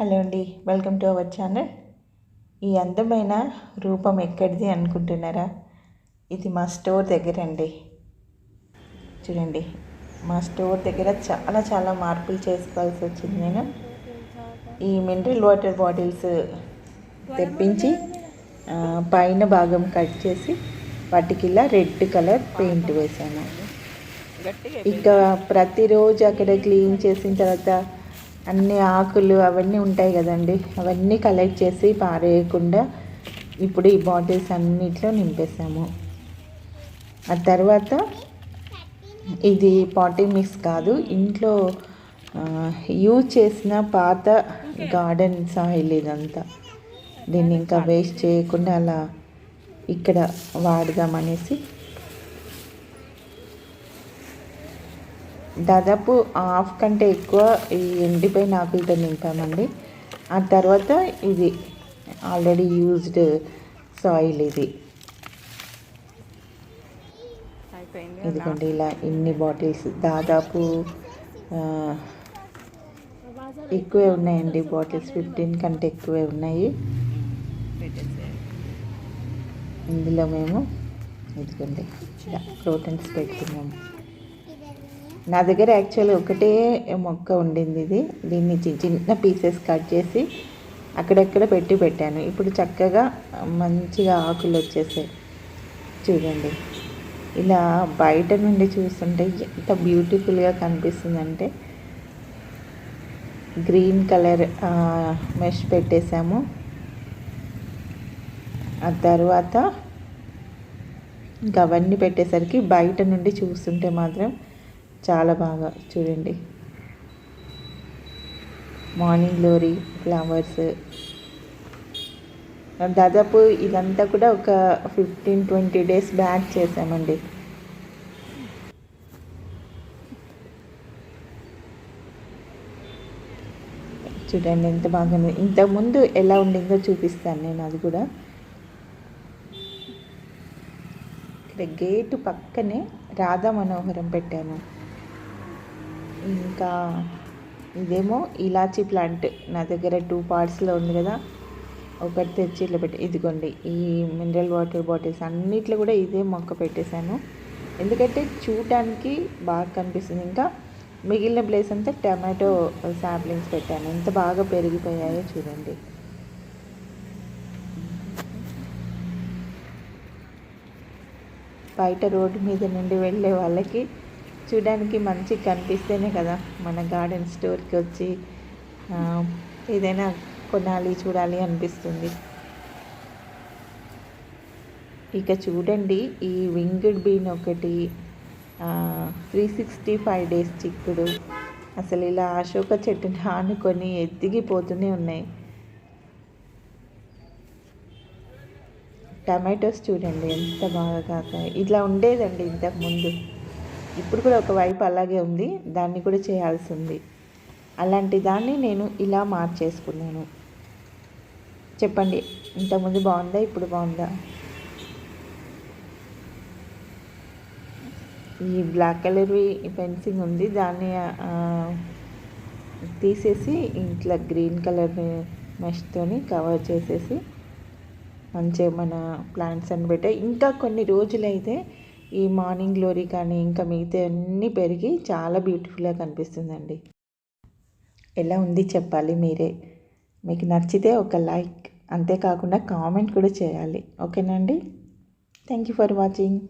Hello అండి welcome to our channel. ఈ అందమైన రూపం ఎక్కడిది అనుకుంటున్నారా? ఇది మా స్టోర్ దగ్గర అండి. చూడండి మా స్టోర్ దగ్గర చాలా చాలా మార్పులు చేసుకోవాల్సి వచ్చింది నేను. ఈ మినరల్ వాటర్ బాటిల్స్ తెప్పించి పైన భాగం కట్ చేసి వాటికి ఇలా రెడ్ కలర్ పెయింట్ వేసాను. ఇక ప్రతిరోజు అక్కడ క్లీన్ చేసిన తర్వాత అన్ని ఆకులు అవన్నీ ఉంటాయి కదండి. అవన్నీ కలెక్ట్ చేసి పారేయకుండా ఇప్పుడు ఈ బాటిల్స్ అన్నిట్లో నింపేసాము ఆ తర్వాత ఇది పాటీ మిక్స్ కాదు ఇంట్లో యూజ్ చేసిన పాత గార్డెన్ సాయిల్ ఇదంతా. దీన్ని ఇంకా వేస్ట్ చేయకుండా అలా ఇక్కడ వాడదామనేసి దాదాపు హాఫ్ కంటే ఎక్కువ ఈ ఎండిపోయిన ఆకులతో నింపామండి. ఆ తర్వాత ఇది ఆల్రెడీ యూజ్డ్ సాయిల్ ఇది. ఇదిగోండి ఇలా ఇన్ని బాటిల్స్. దాదాపు ఎక్కువే ఉన్నాయండి బాటిల్స్. ఫిఫ్టీన్ కంటే ఎక్కువే ఉన్నాయి. ఇందులో మేము ఇదిగోండి ఇలా ప్రోటీన్స్ పెట్టుకున్నాము. నా దగ్గర యాక్చువల్లీ ఒకటే మొక్క ఉండింది ఇది. దీన్ని చి- చిన్న పీసెస్ కట్ చేసి అక్కడెక్కడ పెట్టి పెట్టాను. ఇప్పుడు చక్కగా మంచిగా ఆకులు వచ్చేసాయి. చూడండి. ఇలా బయట నుండి చూస్తుంటే ఎంత బ్యూటిఫుల్గా కనిపిస్తుందంటే గ్రీన్ కలర్ మెష్ పెట్టేసాము ఆ తర్వాత ఇంకా అవన్నీ పెట్టేసరికి బయట నుండి చూస్తుంటే మాత్రం చాలా బాగా చూడండి. మార్నింగ్ గ్లోరీ ఫ్లవర్స్ దాదాపు ఇదంతా కూడా ఒక ఫిఫ్టీన్ ట్వంటీ డేస్ బ్యాక్ చేసామండి చూడండి ఎంత బాగుంది ఇంతకుముందు ఎలా ఉండిందో చూపిస్తాను నేను అది కూడా. ఇక్కడ గేటు పక్కనే రాధా మనోహరం పెట్టాను. ఇంకా ఇదేమో ఇలాచీ ప్లాంట్. నా దగ్గర టూ పార్ట్స్లో ఉంది కదా. ఒకటి తెచ్చి ఇట్లా పెట్టి ఇదిగోండి ఈ మినరల్ వాటర్ బాటిల్స్ అన్నిట్లో కూడా ఇదే మొక్క పెట్టేశాను. ఎందుకంటే చూడటానికి బాగా కనిపిస్తుంది. ఇంకా మిగిలిన ప్లేస్ అంతా టమాటో శాప్లింగ్స్ పెట్టాను. ఎంత బాగా పెరిగిపోయాయో చూడండి. బయట రోడ్డు మీద నుండి వెళ్ళే వాళ్ళకి చూడడానికి మంచి కనిపిస్తేనే కదా మన గార్డెన్ స్టోర్కి వచ్చి ఏదైనా కొనాలి చూడాలి అనిపిస్తుంది. ఇక చూడండి ఈ వింగిడ్ బీన్ ఒకటి త్రీ సిక్స్టీ ఫైవ్ డేస్ చిక్కుడు. అసలు ఇలా అశోక చెట్టుని ఆనుకొని ఎదిగిపోతూనే ఉన్నాయి. టమాటోస్ చూడండి ఎంత బాగా కాక. ఇట్లా ఉండేదండి ఇంతకుముందు ఇప్పుడు కూడా ఒక వైపు అలాగే ఉంది దాన్ని కూడా చేయాల్సి ఉంది అలాంటి దాన్ని నేను ఇలా మార్చేసుకున్నాను. చెప్పండి ఇంతకుముందు బాగుందా ఇప్పుడు బాగుందా? ఈ బ్లాక్ కలర్వి ఫెన్సింగ్ ఉంది దాన్ని తీసేసి ఇంట్లో గ్రీన్ కలర్ మెష్తోని కవర్ చేసేసి మంచిగా మన ప్లాంట్స్ అని పెట్టాయి. ఇంకా కొన్ని రోజులైతే ఈ మార్నింగ్ గ్లోరీ కానీ ఇంకా మిగతా అన్నీ పెరిగి చాలా బ్యూటిఫుల్గా కనిపిస్తుందండి. ఎలా ఉంది చెప్పాలి మీరే. మీకు నచ్చితే ఒక లైక్ అంతేకాకుండా కామెంట్ కూడా చేయాలి. ఓకేనండి థ్యాంక్ యూ ఫర్ వాచింగ్.